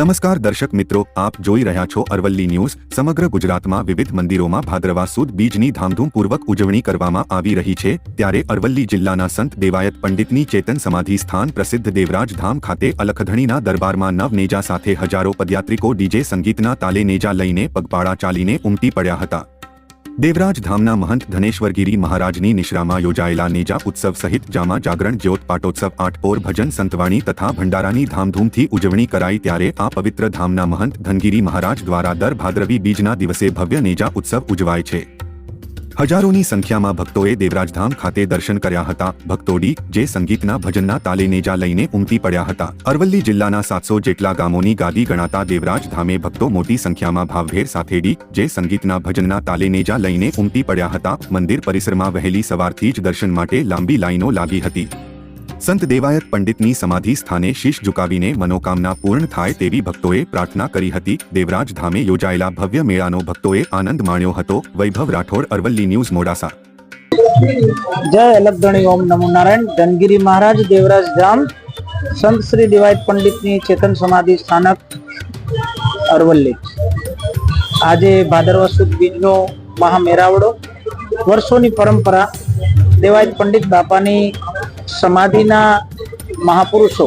નમસ્કાર દર્શક મિત્રો, આપ જોઈ રહ્યા છો અરવલ્લી ન્યૂઝ. સમગ્ર ગુજરાતમાં વિવિધ મંદિરોમાં ભાદરવા સુદ બીજની ધામધૂમપૂર્વક ઉજવણી કરવામાં આવી રહી છે. ત્યારે અરવલ્લી જિલ્લાના સંત દેવાયત પંડિતની ચેતન સમાધિ સ્થાન પ્રસિદ્ધ દેવરાજ ધામ ખાતે અલખધણીના દરબારમાં નવ નેજા સાથે હજારો પદયાત્રિકો ડીજે સંગીતના તાલે નેજા લઈને પગપાળા ચાલીને ઉમટી પડ્યા હતા. દેવરાજ ધામના મહંત ધનેશ્વરગીરી મહારાજની નિશ્રામાં યોજાયેલા નેજા ઉત્સવ સહિત જામા જાગરણ જ્યોત પાટોત્સવ આઠપોર ભજન, સંતવાણી તથા ભંડારાની ધામધૂમથી ઉજવણી કરાઈ ત્યારે આ પવિત્ર ધામના મહંત ધનગીરી મહારાજ દ્વારા દર ભાદરવી બીજના દિવસે ભવ્ય નેજા ઉત્સવ ઉજવાય છે. હજારોની સંખ્યામાં ભક્તોએ દેવરાજધામ ખાતે દર્શન કર્યા હતા. ભક્તોડી, જે સંગીતના ભજનના તાલે નેજા લઈને ઉમટી પડ્યા હતા. અરવલ્લી જિલ્લાના સાતસો જેટલા ગામોની ગાદી ગણાતા દેવરાજ ધામે ભક્તો મોટી સંખ્યામાં ભાવભેર સાથેડી, જે સંગીતના ભજનના તાલે નેજા લઈને ઉમટી પડ્યા હતા, મંદિર પરિસરમાં વહેલી સવારથી જ દર્શન માટે લાંબી લાઈનો લાગી હતી. સંત દેવાયત પંડિતની સમાધિ સ્થાને શીશ ઝુકાવીને મનોકામના પૂર્ણ થાય તેવી ભક્તોએ પ્રાર્થના કરી હતી. દેવરાજ ધામે યોજાયેલા ભવ્ય મેળાનો ભક્તોએ આનંદ માણ્યો હતો. વૈભવ રાઠોડ, અરવલ્લી ન્યૂઝ, મોડાસા. જય અલગધણી ઓમ નમો નારાયણ. ધનગીરી મહારાજ, દેવરાજ ધામ. સંત શ્રી દિવાયત પંડિતની ચેતન સમાધિ સ્થાનક, અરવલ્લી. આજે ભાદરવા સુદ બીજનો મહામેરાવડો. વર્ષોની પરંપરા, દેવાયત પંડિત બાપાની સમાધિના મહાપુરુષો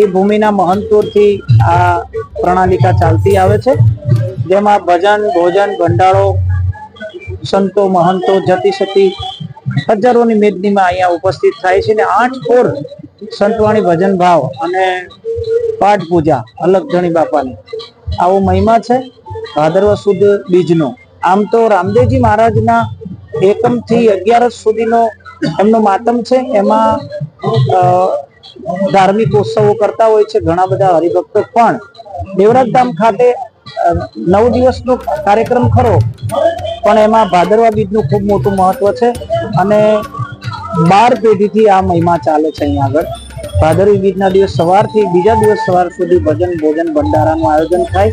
એ ભૂમિના મહંતોથી આ પ્રણાલિકા ચાલતી આવે છે. જેમાં ભજન, ભોજન, ભંડારો, સંતો, મહંતો જતી સતી હજારોની મેદનીમાં અહીંયા ઉપસ્થિત થાય છે ને આઠ કોર સંતવાણી ભજન ભાવ અને પાઠ પૂજા અલગ ધણી બાપાની. આવો મહિમા છે, ભાદરવા સુદ બીજનો. આમ તો રામદેવજી મહારાજના એકમથી અગિયારસ સુધીનો એમનો માતમ છે, એમાં ધાર્મિક ઉત્સવો કરતા હોય છે ઘણા બધા હરિભક્તો, પણ દેવરાજ ધામ ખાતે નવ દિવસનો કાર્યક્રમ ખરો, પણ એમાં ભાદરવા બીજનું ખૂબ મોટું મહત્વ છે અને બાર પેઢીથી આ મહિમા ચાલે છે અહીંયા આગળ. ભાદરવી બીજના દિવસ સવારથી બીજા દિવસ સવાર સુધી ભજન, ભોજન, ભંડારાનું આયોજન થાય.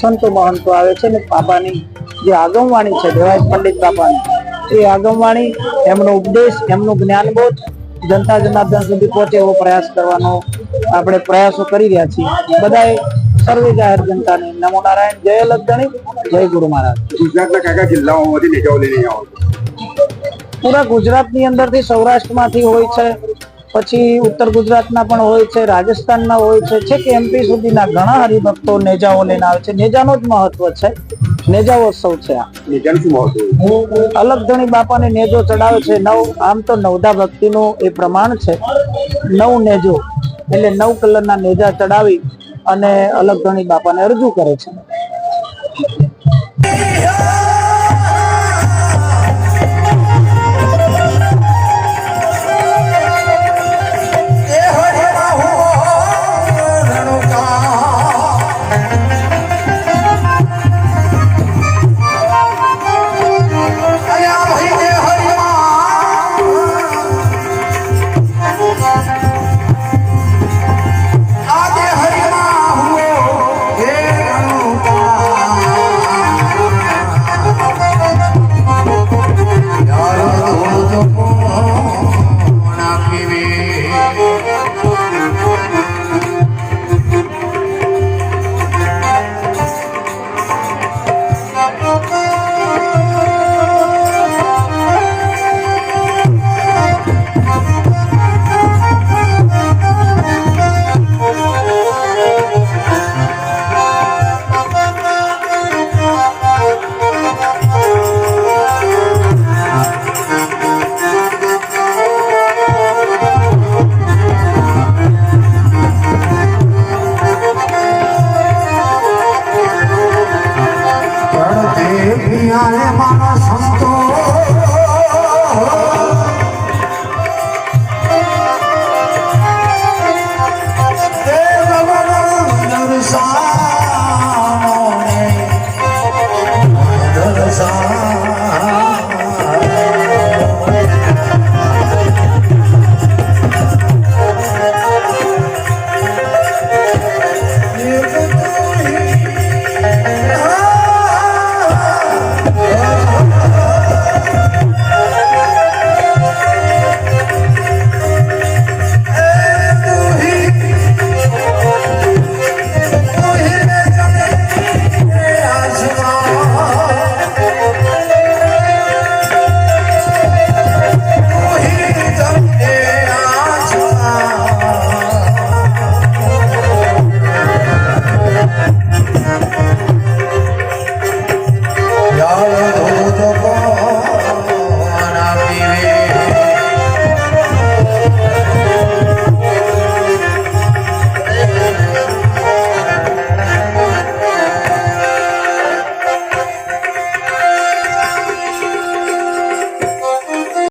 સંતો મહંતો આવે છે અને બાબાની જે આગમવાણી છે દેવાય પંડિત બાપાની એ આગમવાણી એમનો ઉપદેશ એમનું જ્ઞાનબોધ જનતા જનાર્દન સુધી પહોંચે એવો પ્રયાસ કરવાનો આપણે પ્રયાસો કરી રહ્યા છીએ. બધાએ સર્વે જાહેર જનતાને નમો નારાયણ જય લગણી જય ગુરુ મહારાજ. ગુજરાતના કયા જિલ્લાઓમાંથી નેજાઓ લઈને આવો પૂરા ગુજરાતની અંદરથી સૌરાષ્ટ્રમાંથી હોય છે પછી ઉત્તર ગુજરાતના પણ હોય છે રાજસ્થાનના હોય છે છેક એમપી સુધીના ઘણા હરિભક્તો નેજાઓ લઈને આવે છે. નેજાનો જ મહત્વ છે. નેજાઓત્સવ છે આ? અલગ ધણી બાપાને નેજો ચડાવે છે. નવ, આમ તો નવધા ભક્તિનું એ પ્રમાણ છે. નવ નેજો, એટલે નવ કલરના નેજા ચડાવી અને અલગ ધણી બાપાને રજૂ કરે છે. Oh,